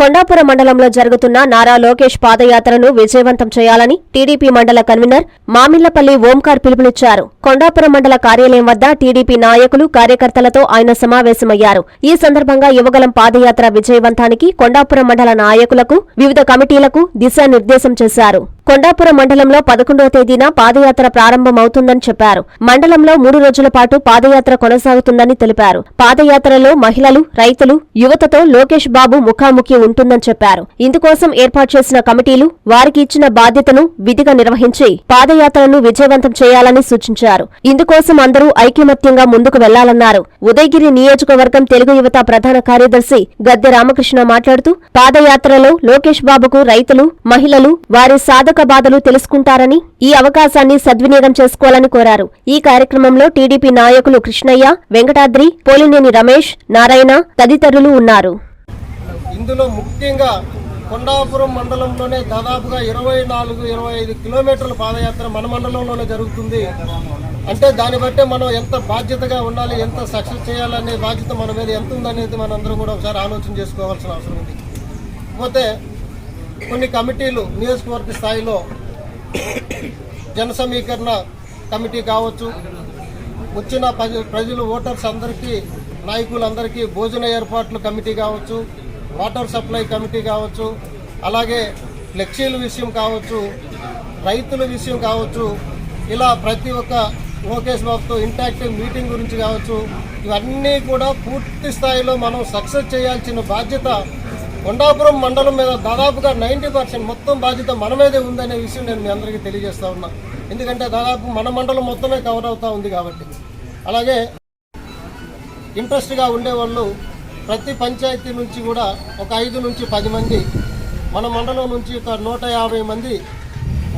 కొండాపురం మండలంలో జరుగుతున్న నారా లోకేష్ పాదయాత్రను విజయవంతం చేయాలని టీడీపీ మండల కన్వీనర్ మామిళ్ళపల్లి ఓంకార్ పిలుపునిచ్చారు. కొండాపురం మండల కార్యాలయం వద్ద టీడీపీ నాయకులు కార్యకర్తలతో ఆయన సమావేశమయ్యారు. ఈ సందర్భంగా యువగలం పాదయాత్ర విజయవంతానికి కొండాపురం మండల నాయకులకు వివిధ కమిటీలకు దిశానిర్దేశం చేశారు. కొండాపురం మండలంలో పదకొండవ తేదీన పాదయాత్ర ప్రారంభమవుతుందని చెప్పారు. మండలంలో మూడు రోజుల పాటు పాదయాత్ర కొనసాగుతుందని తెలిపారు. పాదయాత్రలో మహిళలు రైతులు యువతతో లోకేష్ బాబు ముఖాముఖి ఉంటుందని చెప్పారు. ఇందుకోసం ఏర్పాటు చేసిన కమిటీలు వారికి ఇచ్చిన బాధ్యతను విధిగా నిర్వహించి పాదయాత్రను విజయవంతం చేయాలని సూచించారు. ఇందుకోసం అందరూ ఐకమత్యంగా ముందుకు వెళ్ళాలన్నారు. ఉదయగిరి నియోజకవర్గం తెలుగు యువత ప్రధాన కార్యదర్శి గద్దె రామకృష్ణ మాట్లాడుతూ పాదయాత్రలో లోకేష్ బాబుకు రైతులు మహిళలు వారి సాధక బాధలు తెలుసుకుంటారని ఈ అవకాశాన్ని సద్వినియోగం చేసుకోవాలని కోరారు. ఈ కార్యక్రమంలో టీడీపీ నాయకులు కృష్ణయ్య వెంకటాద్రి పోలినేని రమేష్ నారాయణ తదితరులు ఉన్నారు. ఇందులో ముఖ్యంగా కొండాపురం మండలంలోనే దాదాపుగా ఇరవై నాలుగు ఇరవై ఐదు కిలోమీటర్ల పాదయాత్ర మన మండలంలోనే జరుగుతుంది. అంటే దాన్ని బట్టే మనం ఎంత బాధ్యతగా ఉండాలి ఎంత సక్సెస్ చేయాలనే బాధ్యత మన మీద ఎంత ఉందనేది మనందరం కూడా ఒకసారి ఆలోచన చేసుకోవాల్సిన అవసరం ఉంది. పోతే కొన్ని కమిటీలు నియోజకవర్గ స్థాయిలో జన సమీకరణ కమిటీ కావచ్చు వచ్చిన ప్రజలు ఓటర్స్ అందరికీ నాయకులందరికీ భోజన ఏర్పాట్లు కమిటీ కావచ్చు వాటర్ సప్లై కమిటీ కావచ్చు అలాగే ఫ్లెక్సీల విషయం కావచ్చు రైతుల విషయం కావచ్చు ఇలా ప్రతి ఒక్క లోకేష్ బాబుతో ఇంటాక్టివ్ మీటింగ్ గురించి కావచ్చు ఇవన్నీ కూడా పూర్తి స్థాయిలో మనం సక్సెస్ చేయాల్సిన బాధ్యత కొండాపురం మండలం మీద దాదాపుగా నైంటీ పర్సెంట్ మొత్తం బాధ్యత మన మీదే ఉందనే విషయం నేను మీ అందరికీ తెలియజేస్తా ఉన్నా. ఎందుకంటే దాదాపు మన మండలం మొత్తమే కవర్ అవుతా ఉంది కాబట్టి. అలాగే ఇంట్రెస్ట్గా ఉండేవాళ్ళు ప్రతి పంచాయతీ నుంచి కూడా ఒక ఐదు నుంచి పది మంది మన మండలం నుంచి ఒక నూట యాభై మంది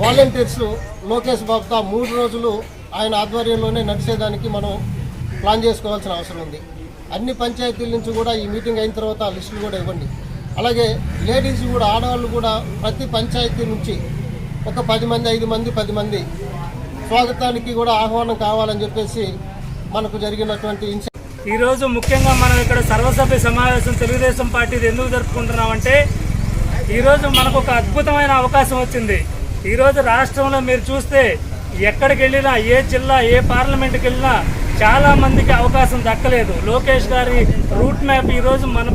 వాలంటీర్స్ లోకేష్ బాబుతో మూడు రోజులు ఆయన ఆధ్వర్యంలోనే నడిచేదానికి మనం ప్లాన్ చేసుకోవాల్సిన అవసరం ఉంది. అన్ని పంచాయతీల నుంచి కూడా ఈ మీటింగ్ అయిన తర్వాత లిస్టులు కూడా ఇవ్వండి. అలాగే లేడీస్ కూడా ఆడవాళ్ళు కూడా ప్రతి పంచాయతీ నుంచి ఒక పది మంది ఐదు మంది పది మంది స్వాగతానికి కూడా ఆహ్వానం కావాలని చెప్పేసి మనకు జరిగినటువంటి ఈరోజు ముఖ్యంగా మనం ఇక్కడ సర్వసభ్య సమావేశం తెలుగుదేశం పార్టీది ఎందుకు జరుపుకుంటున్నామంటే ఈరోజు మనకు ఒక అద్భుతమైన అవకాశం వచ్చింది. ఈరోజు రాష్ట్రంలో మీరు చూస్తే ఎక్కడికి వెళ్ళినా ఏ జిల్లా ఏ పార్లమెంట్కి వెళ్ళినా చాలా మందికి అవకాశం దక్కలేదు. లోకేష్ గారి రూట్ మ్యాప్ ఈరోజు మన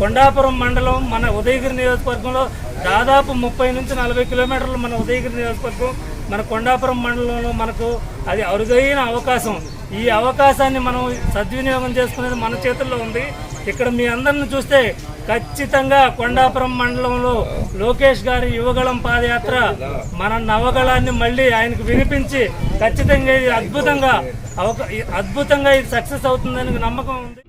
కొండాపురం మండలం మన ఉదయగిరి నియోజకవర్గంలో దాదాపు ముప్పై నుంచి నలభై కిలోమీటర్లు మన ఉదయగిరి నియోజకవర్గం మన కొండాపురం మండలంలో మనకు అది అరుదైన అవకాశం ఈ అవకాశాన్ని మనం సద్వినియోగం చేసుకునేది మన చేతుల్లో ఉంది. ఇక్కడ మీ అందరిని చూస్తే ఖచ్చితంగా కొండాపురం మండలంలో లోకేష్ గారి యువగళం పాదయాత్ర మన నవగళాన్ని మళ్ళీ ఆయనకు వినిపించి ఖచ్చితంగా ఇది అద్భుతంగా అవకా అద్భుతంగా ఇది సక్సెస్ అవుతుందని నమ్మకం ఉంది.